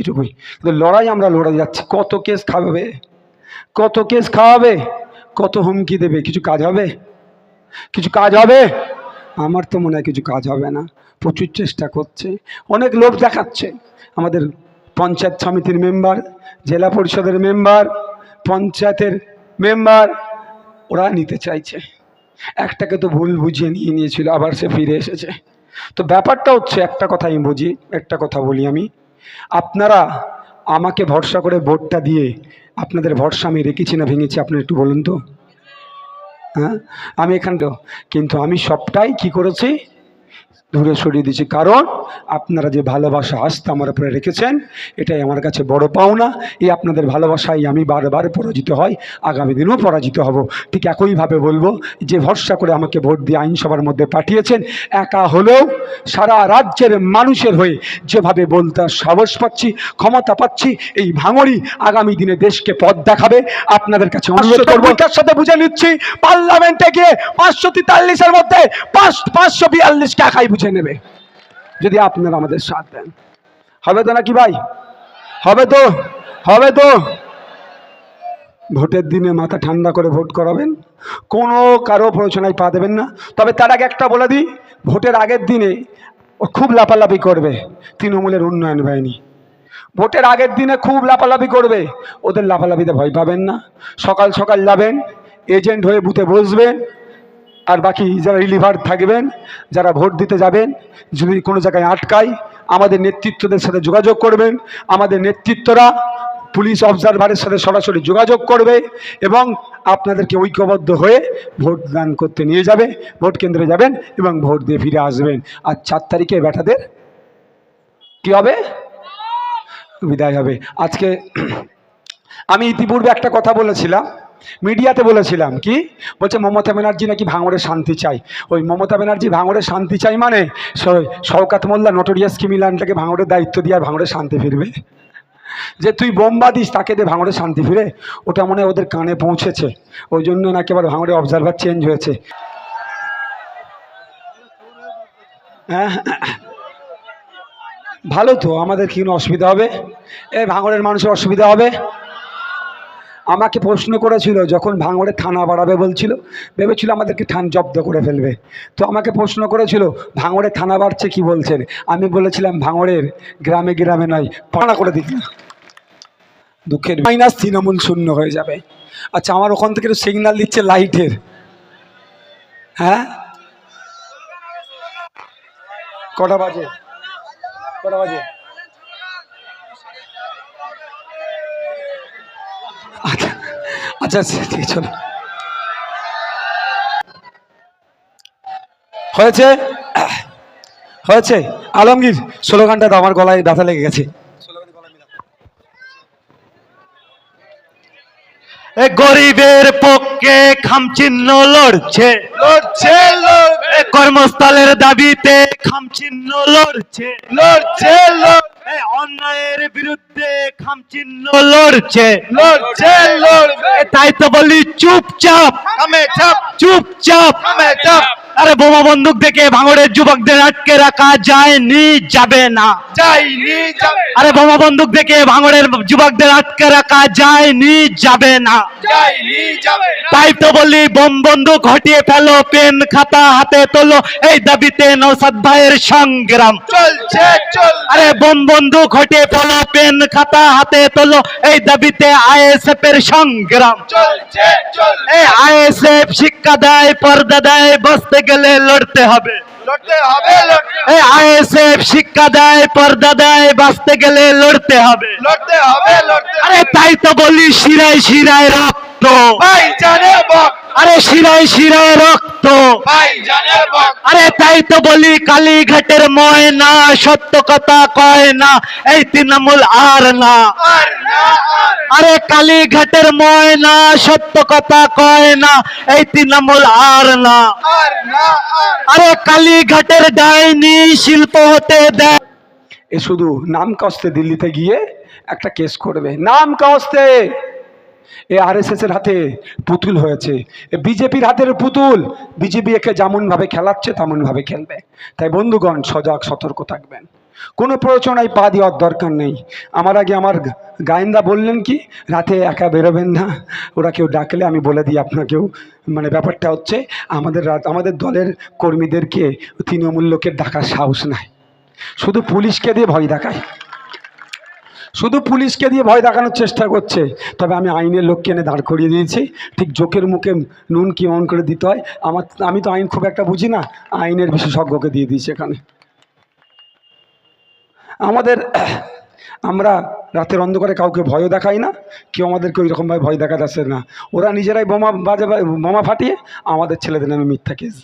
এটুকুই কিন্তু লড়াই আমরা লড়াই যাচ্ছি। কত কেস খাওয়াবে কত কেস খাওয়াবে? কত হুমকি দেবে? কিছু কাজ হবে? কিছু কাজ হবে? আমার তো মনে হয় কিছু কাজ হবে না। প্রচুর চেষ্টা করছে। অনেক লোক দেখাচ্ছে। আমাদের পঞ্চায়েত সমিতির মেম্বার, জেলা পরিষদের মেম্বার, পঞ্চায়েতের মেম্বার, ওরা নিতে চাইছে। একটাকে তো ভুল বুঝিয়ে নিয়ে নিয়েছিল, আবার সে ফিরে এসেছে। তো ব্যাপারটা হচ্ছে, একটা কথা আমি বুঝি, একটা কথা বলি আমি। আপনারা আমাকে ভরসা করে ভোটটা দিয়ে আপনাদের ভরসা আমি রেখেছি না ভেঙেছি, আপনি একটু বলুন তো? হ্যাঁ? আমি এখান কিন্তু আমি সবটাই কি করেছি? দূরে সরিয়ে দিয়েছি। কারণ আপনারা যে ভালোবাসা আস্থা আমার উপরে রেখেছেন এটাই আমার কাছে বড় পাওনা। এই আপনাদের ভালোবাসায় আমি বারবার পরাজিত হয় আগামী দিনেও পরাজিত হব। ঠিক একইভাবে বলব যে ভরসা করে আমাকে ভোট দিয়ে আইনসভার মধ্যে পাঠিয়েছেন একা হলেও সারা রাজ্যের মানুষের হয়ে যেভাবে বলতে সাহস পাচ্ছি ক্ষমতা পাচ্ছি এই ভাঙড়ি আগামী দিনে দেশকে পথ দেখাবে। আপনাদের কাছে অনুরোধ করব তার সাথে বুঝে নিচ্ছি পার্লামেন্টে গিয়ে পাঁচশো তেতাল্লিশের মধ্যে পাঁচ পাঁচশো বিয়াল্লিশকে একাই বুঝে নেবে যদি আপনারা আমাদের সাথ দেন। হবে তো নাকি ভাই? হবে তো হবে তো। ভোটের দিনে মাথা ঠান্ডা করে ভোট করাবেন, কোনো কারও প্রয়োজনায় পা দেবেন না। তবে তার আগে একটা বলে দিই, ভোটের আগের দিনে ও খুব লাফালাফি করবে তৃণমূলের উন্নয়ন বাহিনী। ভোটের আগের দিনে খুব লাফালাফি করবে, ওদের লাফালাফিতে ভয় পাবেন না। সকাল সকাল যাবেন, এজেন্ট হয়ে বুথে বসবেন আর বাকি যারা রিলিভার থাকবেন, যারা ভোট দিতে যাবেন, যদি কোনো জায়গায় আটকায়, আমাদের নেতৃত্বদের সাথে যোগাযোগ করবেন। আমাদের নেতৃত্বরা পুলিশ অবজারভারের সাথে সরাসরি যোগাযোগ করবে এবং আপনাদেরকে ঐক্যবদ্ধ হয়ে ভোট দান করতে নিয়ে যাবে, ভোট কেন্দ্রে যাবেন এবং ভোট দিয়ে ফিরে আসবেন। আর চার তারিখে ব্যাটাদের কি হবে? বিদায় হবে। আজকে আমি ইতিপূর্বে একটা কথা বলেছিলাম। মিডিয়াতে বলেছিলাম, কি? বলছে, মমতা ব্যানার্জি নাকি ভাঙড়ে শান্তি চাই। ওই মমতা ব্যানার্জি ভাঙড়ে শান্তি চাই মানে শওকাত মোল্লা নটোরিয়াস কিমিলানটাকে ভাঙড়ের দায়িত্ব দিয়ে আর শান্তি ফিরবে? যে তুই বোম্বা দিস, তাকে দিয়ে ভাঙড়ে শান্তি ফিরে? ওটা মনে হয় ওদের কানে পৌঁছেছে। ওই জন্য নাকি আবার ভাঙড়ে অবজারভার চেঞ্জ হয়েছে। হ্যাঁ ভালো তো, আমাদের কি অসুবিধা হবে? এই ভাঙড়ের মানুষের অসুবিধা হবে? আমাকে প্রশ্ন করেছিল, যখন ভাঙড়ে থানা বাড়াবে? বলছিল। ভেবেছিল আমাদেরকে থান জব্দ করে ফেলবে। তো আমাকে প্রশ্ন করেছিল, ভাঙড়ে থানা বাড়ছে কি বলছেন? আমি বলেছিলাম, ভাঙড়ের গ্রামে গ্রামে নয়, পাড়া করে দিক না। দুঃখের মাইনাস তৃণমূল শূন্য হয়ে যাবে। আচ্ছা আমার ওখান থেকে সিগন্যাল দিচ্ছে লাইটের হ্যাঁ? কটা বাজে? কটা বাজে? আচ্ছা আচ্ছা, ঠিক চলো। হয়েছে? হয়েছে? আলমগীর স্লোগানটা তো আমার গলায় ব্যথা লেগে গেছে। এ গরিবের পক্ষে খামচিহ্ন লড়ছে। লড়ছে কর্মস্থলের দাবিতে খামচিহ্ন লড়ছে। লড়ছে এ অন্যায়ের বিরুদ্ধে খামচিহ্ন লড়ছে। লড়ছে। লড়বে তাই তো বলি চুপচাপ। চুপচাপ চাপ। চুপচাপ। আরে বোমা বন্দুক দেখে ভাঙড়ের যুবকদের আটকে রাখা যায়নি যাবে না। যাবে আরে বোমা বন্দুক দেখে ভাঙড়ের যুবকদের আটকে রাখা যায়নি যাবে না। তাই তো বলি বোম বন্দুক হটিয়ে ফেলো পেন খাতা হাতে তোলো এই দাবিতে নৌসাদ ভাইয়ের সংগ্রাম। চলছে আরে বোম বন্দুক হটিয়ে ফেলো পেন খাতা হাতে তোলো এই দাবিতে আইএসএফ এর সংগ্রাম চলছে। এই আইএসএফ শিক্ষা দেয় পর্দা দেয় বসতে গেলে লড়তে হবে। আইএসএফ শিক্ষা দেয় পর্দা দেয় বাঁচতে গেলে লড়তে হবে। লড়তে হবে আরে তাই তো বলি শিরায় শিরায় রক্ত। ভাই জানে বক। আরে শিরায় শিরায় রক্ত। ভাই জানে বক। আরে তাই তো বলি কালীঘাটের ময়না সত্য কথা কয় না এই তৃণমূল আর না। আর না আর। আরে কালীঘাটের ময়না সত্য কথা কয় না এই তৃণমূল আর না। আর না আর। আরে কালীঘাটের ডাইনি শিল্প হতে দেয়। এ শুধু নাম কস্তে দিল্লিতে গিয়ে একটা কেস করবে। নাম কস্তে এ এর হাতে পুতুল হয়েছে। বিজেপির হাতের পুতুল, বিজেপি একে যেমনভাবে খেলাচ্ছে তেমনভাবে খেলবে। তাই বন্ধুগণ, সজাগ, সতর্ক থাকবেন। কোনো প্ররোচনায় পা দেওয়ার দরকার নেই। আমার আগে আমার গায়েন্দা বললেন কি, রাতে একা বেরোবেন না। ওরা কেউ ডাকলে আমি বলে দিই আপনাকেও। মানে ব্যাপারটা হচ্ছে, আমাদের আমাদের দলের কর্মীদেরকে তৃণমূল লোকের ডাকার সাহস নাই। শুধু পুলিশকে দিয়ে ভয় দেখায়। শুধু পুলিশকে দিয়ে ভয় দেখানোর চেষ্টা করছে, তবে আমি আইনের লোককে এনে দাঁড় করিয়ে দিয়েছি। ঠিক জোকের মুখে নুন কি অন করে দিতে হয়, আমার আমি তো আইন খুব একটা বুঝি না, আইনের বিশেষজ্ঞকে দিয়ে দিয়েছি এখানে। আমাদের, আমরা রাতের অন্ধকারে কাউকে ভয়ও দেখাই না, কেউ আমাদেরকে ওই রকমভাবে ভয় দেখাতে আসে না। ওরা নিজেরাই বোমা বাজে বোমা ফাটিয়ে আমাদের ছেলেদের নামে মিথ্যা কেস